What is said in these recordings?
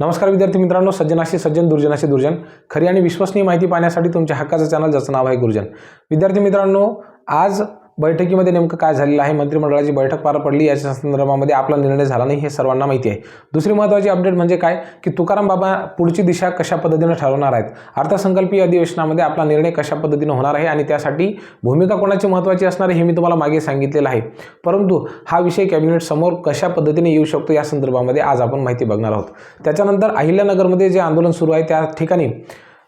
नमस्कार विद्यार्थी मित्रांनो सज्जनाशी सज्जन दुर्जनाशी दुर्जन. खरी आणि विश्वसनीय माहिती पाहण्यासाठी तुमच्या हक्काचं चॅनल ज्याचं नाव आहे गुरुजन. विद्यार्थी मित्रांनो आज बैठकीमध्ये नेमकं काय झालेलं आहे? मंत्रिमंडळाची बैठक पार पडली. याच्या संदर्भामध्ये आपला निर्णय झाला नाही हे सर्वांना माहिती आहे. दुसरी महत्त्वाची अपडेट म्हणजे काय? की तुकाराम बाबा पुढची दिशा कशा पद्धतीनं ठरवणार आहेत? अर्थसंकल्पीय अधिवेशनामध्ये आपला निर्णय कशा पद्धतीनं होणार आहे? आणि त्यासाठी भूमिका कोणाची महत्त्वाची असणार आहे हे मी तुम्हाला मागे सांगितलेलं आहे. परंतु हा विषय कॅबिनेट समोर कशा पद्धतीने येऊ शकतो या संदर्भामध्ये आज आपण माहिती बघणार आहोत. त्याच्यानंतर अहिल्यानगरमध्ये जे आंदोलन सुरू आहे त्या ठिकाणी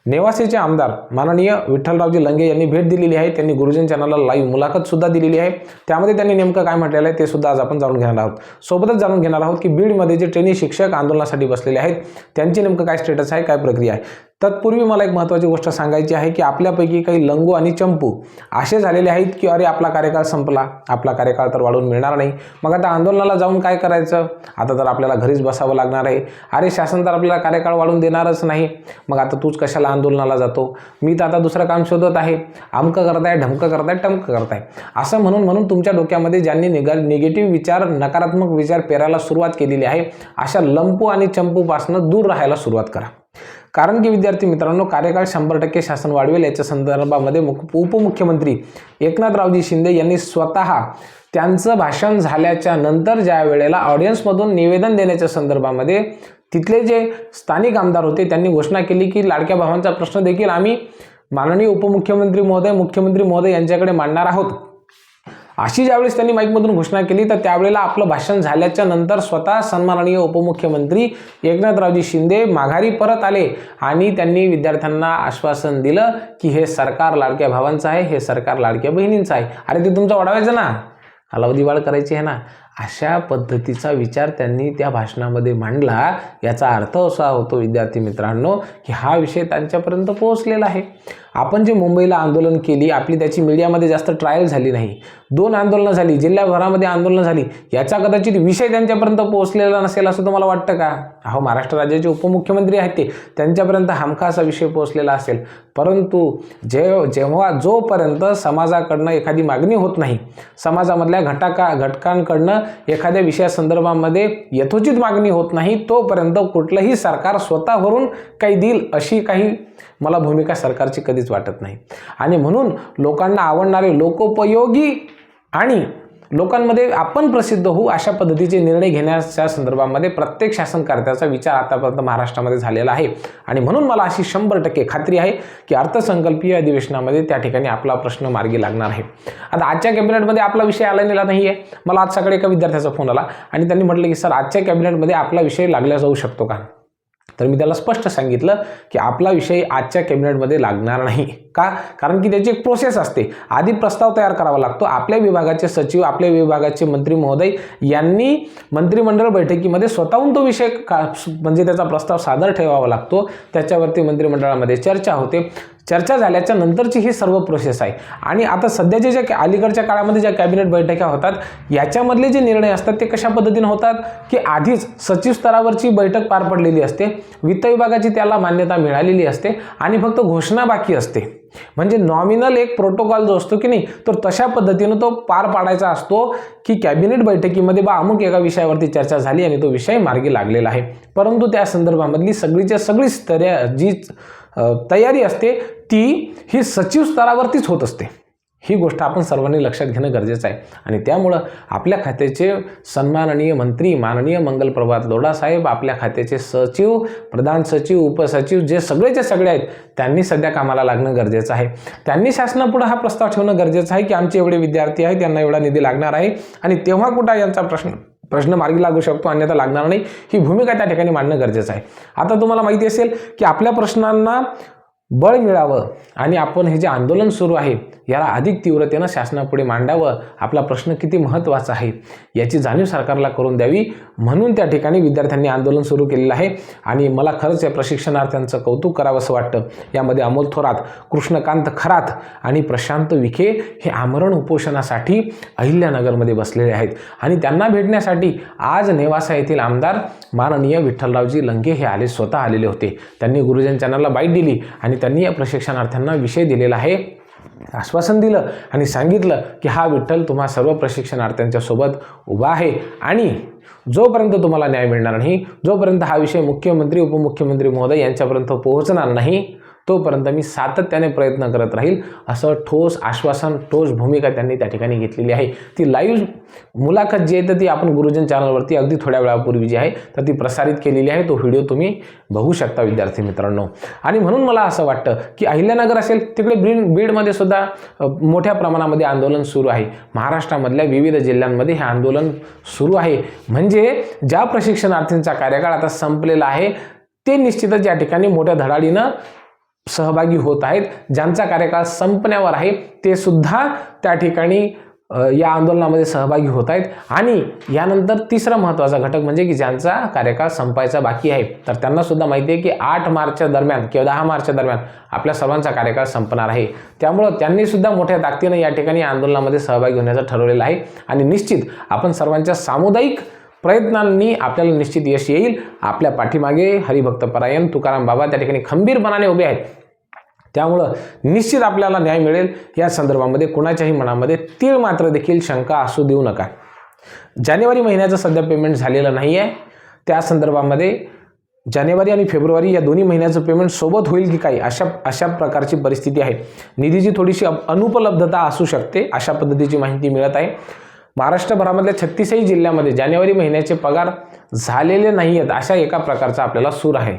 नेवासेचे आमदार माननीय विठ्ठलरावजी लंगे यांनी भेट दिलेली आहे. त्यांनी गुरुजन चॅनलला लाईव्ह मुलाखत सुद्धा दिलेली आहे. त्यामध्ये त्यांनी नेमकं काय म्हटलेलं आहे ते सुद्धा आज आपण जाणून घेणार आहोत. सोबतच जाणून घेणार आहोत की बीडमध्ये जे ट्रेनिंग शिक्षक आंदोलनासाठी बसलेले आहेत त्यांची नेमकं काय स्टेटस आहे काय प्रक्रिया आहे? तत्पूर्वी मला एक महत्त्वाची गोष्ट सांगायची आहे की आपल्यापैकी काही लंगू आणि चंपू असे झालेले आहेत की अरे आपला कार्यकाळ संपला. आपला कार्यकाळ तर वाढवून मिळणार नाही. मग आता आंदोलनाला जाऊन काय करायचं? आता तर आपल्याला घरीच बसावं लागणार आहे. अरे शासन तर आपल्याला कार्यकाळ वाढवून देणारच नाही. मग आता तूच कशाला आंदोलनाला जातो? मी तर आता दुसरं काम शोधत आहे. अमकं करताय ढमकं करताय टमकं करताय. असं म्हणून म्हणून तुमच्या डोक्यामध्ये ज्यांनी निगा निगेटिव्ह विचार नकारात्मक विचार पेरायला सुरुवात केलेली आहे अशा लंपू आणि चंपूपासनं दूर राहायला सुरुवात करा. कारण की विद्यार्थी मित्रांनो कार्यकाळ शंभर टक्के शासन वाढवेल. याच्या संदर्भामध्ये मुख उपमुख्यमंत्री एकनाथरावजी शिंदे यांनी स्वतः त्यांचं भाषण झाल्याच्यानंतर ज्या वेळेला ऑडियन्समधून निवेदन देण्याच्या संदर्भामध्ये तिथले जे स्थानिक आमदार होते त्यांनी घोषणा केली की लाडक्या भावांचा प्रश्न देखील आम्ही माननीय उपमुख्यमंत्री महोदय मुख्यमंत्री महोदय यांच्याकडे मांडणार आहोत. अशी ज्यावेळेस त्यांनी माईकमधून घोषणा केली तर त्यावेळेला आपलं भाषण झाल्याच्यानंतर स्वतः सन्माननीय उपमुख्यमंत्री एकनाथरावजी शिंदे माघारी परत आले आणि त्यांनी विद्यार्थ्यांना आश्वासन दिलं की हे सरकार लाडक्या भावांचं आहे हे सरकार लाडक्या बहिणींचं आहे. अरे ते तुमचं वाढवायचं ना? कालावधी वाढ करायची आहे ना? अशा पद्धतीचा विचार त्यांनी त्या भाषणामध्ये मांडला. याचा अर्थ असा होतो विद्यार्थी मित्रांनो की हा विषय त्यांच्यापर्यंत पोहोचलेला आहे. आपण जे मुंबईला आंदोलन केली आपली त्याची मीडियामध्ये जास्त ट्रायल झाली नाही. दोन आंदोलनं झाली जिल्ह्याभरामध्ये आंदोलनं झाली याचा कदाचित विषय त्यांच्यापर्यंत पोहोचलेला नसेल असं तुम्हाला वाटतं का? अहो महाराष्ट्र राज्याचे उपमुख्यमंत्री आहेत ते त्यांच्यापर्यंत हमखासा विषय पोहोचलेला असेल. परंतु जे जेव्हा जोपर्यंत समाजाकडनं एखादी मागणी होत नाही समाजामधल्या घटका घटकांकडनं एखाद्या विषयासंदर्भामध्ये यथोचित मागणी होत नाही तोपर्यंत कुठलंही सरकार स्वतःवरून काही देईल अशी काही मला भूमिका सरकारची कधीच वाटत नाही. आणि म्हणून लोकांना आवडणारे लोकोपयोगी आणि लोकांमध्ये आपण प्रसिद्ध होऊ अशा पद्धतीचे निर्णय घेण्याच्या संदर्भामध्ये प्रत्येक शासनकर्त्याचा विचार आतापर्यंत महाराष्ट्रामध्ये झालेला आहे. आणि म्हणून मला अशी शंभर टक्के खात्री आहे की अर्थसंकल्पीय अधिवेशनामध्ये त्या ठिकाणी आपला प्रश्न मार्गी लागणार आहे. आता आजच्या कॅबिनेटमध्ये आपला विषय आलेला नाही आहे मला आज सकाळी एका विद्यार्थ्याचा फोन आला आणि त्यांनी म्हटलं की सर आजच्या कॅबिनेटमध्ये आपला विषय लागला जाऊ शकतो का? तर मी त्याला स्पष्ट सांगितलं की आपला विषय आजच्या कॅबिनेटमध्ये लागणार नाही. का? कारण की त्याची एक प्रोसेस असते. आधी प्रस्ताव तयार करावा लागतो. आपल्या विभागाचे सचिव आपल्या विभागाचे मंत्री महोदय यांनी मंत्रिमंडळ बैठकीमध्ये स्वतःहून तो विषय का म्हणजे त्याचा प्रस्ताव सादर ठेवावा लागतो. त्याच्यावरती मंत्रिमंडळामध्ये चर्चा होते. चर्चा झाल्याच्या नंतरची ही सर्व प्रोसेस आहे. आणि आता सध्याच्या ज्या अलीकडच्या काळामध्ये ज्या कॅबिनेट बैठका होतात याच्यामधले जे निर्णय असतात ते कशा पद्धतीने होतात? की आधीच सचिव स्तरावरची बैठक पार पडलेली असते. वित्त विभागाची त्याला मान्यता मिळालेली असते. आणि फक्त घोषणा बाकी असते. म्हणजे नॉमिनल एक प्रोटोकॉल जो असतो की नाही तर तशा पद्धतीनं तो पार पाडायचा असतो की कॅबिनेट बैठकीमध्ये बा अमुक एका विषयावरती चर्चा झाली आणि तो विषय मार्गी लागलेला आहे. परंतु त्या संदर्भामधली सगळीच्या सगळी स्तरे जी तयारी असते ती ही सचिव स्तरावरतीच होत असते. ही गोष्ट आपण सर्वांनी लक्षात घेणं गरजेचं आहे. आणि त्यामुळं आपल्या खात्याचे सन्माननीय मंत्री माननीय मंगल प्रभात लोडासाहेब आपल्या खात्याचे सचिव प्रधान सचिव उपसचिव जे सगळेचे सगळे आहेत त्यांनी सध्या कामाला लागणं गरजेचं आहे. त्यांनी शासनापुढं हा प्रस्ताव ठेवणं गरजेचं आहे की आमचे एवढे विद्यार्थी आहेत त्यांना एवढा निधी लागणार आहे. आणि तेव्हा कुठं यांचा प्रश्न प्रश्न मार्गी लागू शकतो अन्यथा लागणार नाही ही भूमिका त्या ठिकाणी मांडणं गरजेचं आहे. आता तुम्हाला माहिती असेल की आपल्या प्रश्नांना बळ मिळावं आणि आपण हे जे आंदोलन सुरू आहे याला अधिक तीव्रतेनं शासनापुढे मांडावं आपला प्रश्न किती महत्त्वाचा आहे याची जाणीव सरकारला करून द्यावी म्हणून त्या ठिकाणी विद्यार्थ्यांनी आंदोलन सुरू केलेलं आहे. आणि मला खरंच या प्रशिक्षणार्थ्यांचं कौतुक करावंसं वाटतं. यामध्ये अमोल थोरात कृष्णकांत खरात आणि प्रशांत विखे हे आमरण उपोषणासाठी अहिल्यानगरमध्ये बसलेले आहेत. आणि त्यांना भेटण्यासाठी आज नेवासा येथील आमदार माननीय विठ्ठलरावजी लंगे हे आले स्वतः आलेले होते. त्यांनी गुरुजन चॅनलला बाईट दिली आणि त्यांनी या प्रशिक्षणार्थ्यांना विषय दिलेला आहे. आश्वासन दिलं आणि सांगितलं की हा विठ्ठल तुम्हा सर्व प्रशिक्षणार्थ्यांच्या सोबत उभा आहे आणि जोपर्यंत तुम्हाला न्याय मिळणार नाही जोपर्यंत हा विषय मुख्यमंत्री उपमुख्यमंत्री महोदय यांच्यापर्यंत पोहोचणार नाही तोपर्यंत मी सातत्याने प्रयत्न करत राहील. असं ठोस आश्वासन ठोस भूमिका त्यांनी त्या ठिकाणी घेतलेली आहे. ती लाईव्ह मुलाखत जी आहे तर ती आपण गुरुजन चॅनलवरती अगदी थोड्या वेळापूर्वी जी आहे तर ती प्रसारित केलेली आहे. तो व्हिडिओ तुम्ही बघू शकता विद्यार्थी मित्रांनो. आणि म्हणून मला असं वाटतं की अहिल्यानगर असेल तिकडे बीड बीडमध्ये सुद्धा मोठ्या प्रमाणामध्ये आंदोलन सुरू आहे. महाराष्ट्रामधल्या विविध जिल्ह्यांमध्ये हे आंदोलन सुरू आहे. म्हणजे ज्या प्रशिक्षणार्थींचा कार्यकाळ आता संपलेला आहे ते निश्चितच या ठिकाणी मोठ्या धडाडीनं सहभागी होत आहेत. ज्यांचा कार्यकाळ संपण्यावर आहे ते सुद्धा त्या ठिकाणी या आंदोलनामध्ये सहभागी होत आहेत. आणि यानंतर तिसरा महत्त्वाचा घटक म्हणजे की ज्यांचा कार्यकाळ संपायचा बाकी आहे तर त्यांना सुद्धा माहिती आहे की आठ मार्चच्या दरम्यान किंवा दहा मार्चच्या दरम्यान आपल्या सर्वांचा कार्यकाळ संपणार आहे. त्यामुळं त्यांनी सुद्धा मोठ्या ताकदीनं या ठिकाणी आंदोलनामध्ये सहभागी होण्याचं ठरवलेलं आहे. आणि निश्चित आपण सर्वांच्या सामुदायिक प्रयत्नांनी आपल्याला निश्चित यश येईल. आपल्या पाठीमागे हरिभक्तपरायण तुकाराम बाबा त्या ठिकाणी खंबीरपणाने उभे आहेत. त्यामुळं निश्चित आपल्याला न्याय मिळेल. या संदर्भामध्ये कुणाच्याही मनामध्ये तीळ मात्र देखील शंका असू देऊ नका. जानेवारी महिन्याचं सध्या पेमेंट झालेलं नाही आहे त्या संदर्भामध्ये जानेवारी आणि फेब्रुवारी या दोन्ही महिन्याचं पेमेंट सोबत होईल की काय अशा अशा प्रकारची परिस्थिती आहे. निधीची थोडीशी अप- अनुपलब्धता असू शकते अशा पद्धतीची माहिती मिळत आहे. महाराष्ट्रभरामधल्या छत्तीसही जिल्ह्यामध्ये जानेवारी महिन्याचे पगार झालेले नाही आहेत अशा एका प्रकारचा आपल्याला सूर आहे.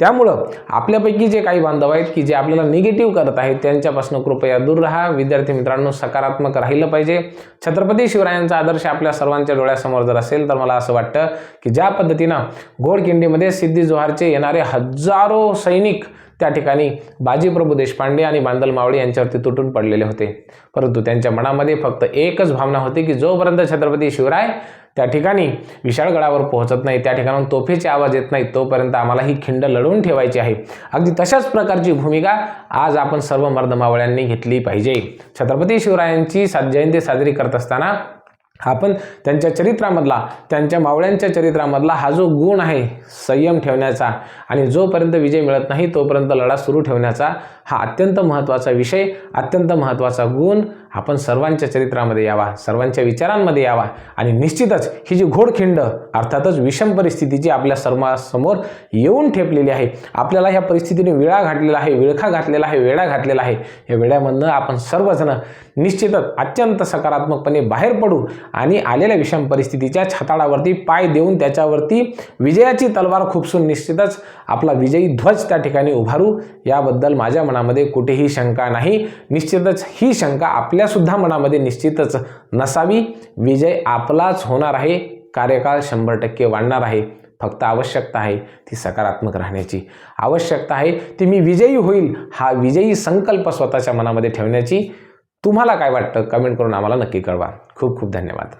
त्यामुळं आपल्यापैकी जे काही बांधव आहेत की जे आपल्याला निगेटिव्ह करत आहेत त्यांच्यापासून कृपया दूर राहा. विद्यार्थी मित्रांनो सकारात्मक राहिलं पाहिजे. छत्रपती शिवरायांचा आदर्श आपल्या सर्वांच्या डोळ्यासमोर जर असेल तर मला असं वाटतं की ज्या पद्धतीनं घोडकिंडीमध्ये सिद्धी जोहारचे येणारे हजारो सैनिक त्या ठिकाणी बाजीप्रभू देशपांडे आणि बांदल मावळे यांच्यावरती तुटून पडलेले होते. परंतु त्यांच्या मनामध्ये फक्त एकच भावना होती की जोपर्यंत छत्रपती शिवराय त्या ठिकाणी विशाळगडावर पोहोचत नाही त्या ठिकाणाहून तोफेचे आवाज येत नाही तोपर्यंत आम्हाला ही खिंड लढवून ठेवायची आहे. अगदी तशाच प्रकारची भूमिका आज आपण सर्व मर्दमावळ्यांनी घेतली पाहिजे. छत्रपती शिवरायांची सात जयंती साजरी करत असताना आपण त्यांच्या चरित्रामधला त्यांच्या मावळ्यांच्या चरित्रामधला हा जो गुण आहे संयम ठेवण्याचा आणि जोपर्यंत विजय मिळत नाही तोपर्यंत लढा सुरू ठेवण्याचा हा अत्यंत महत्त्वाचा विषय अत्यंत महत्त्वाचा गुण आपण सर्वांच्या चरित्रामध्ये यावा सर्वांच्या विचारांमध्ये यावा आणि निश्चितच ही जी घोडखिंड अर्थातच विषम परिस्थितीची आपल्या सर्वांसमोर येऊन ठेपलेली आहे आपल्याला ह्या परिस्थितीने विळा घातलेला आहे विळखा घातलेला आहे वेळा घातलेला आहे या वेळ्यामधनं आपण सर्वजण निश्चितच अत्यंत सकारात्मकपणे बाहेर पडू आणि आलेल्या विषम परिस्थितीच्या छाताळावरती पाय देऊन त्याच्यावरती विजयाची तलवार खुपसून निश्चितच आपला विजयी ध्वज त्या ठिकाणी उभारू. याबद्दल माझ्या मनामध्ये कुठेही शंका नाही. निश्चितच ही शंका आपल्यासुद्धा मनामध्ये निश्चितच नसावी. विजय आपलाच होणार आहे. कार्यकाळ शंभर टक्के वाढणार आहे. फक्त आवश्यकता आहे ती सकारात्मक राहण्याची. आवश्यकता आहे ती मी विजयी होईल हा विजयी संकल्प स्वतःच्या मनामध्ये ठेवण्याची. तुम्हाला काय वाटतं? कमेंट करून आम्हाला नक्की कळवा. खूप खूप धन्यवाद.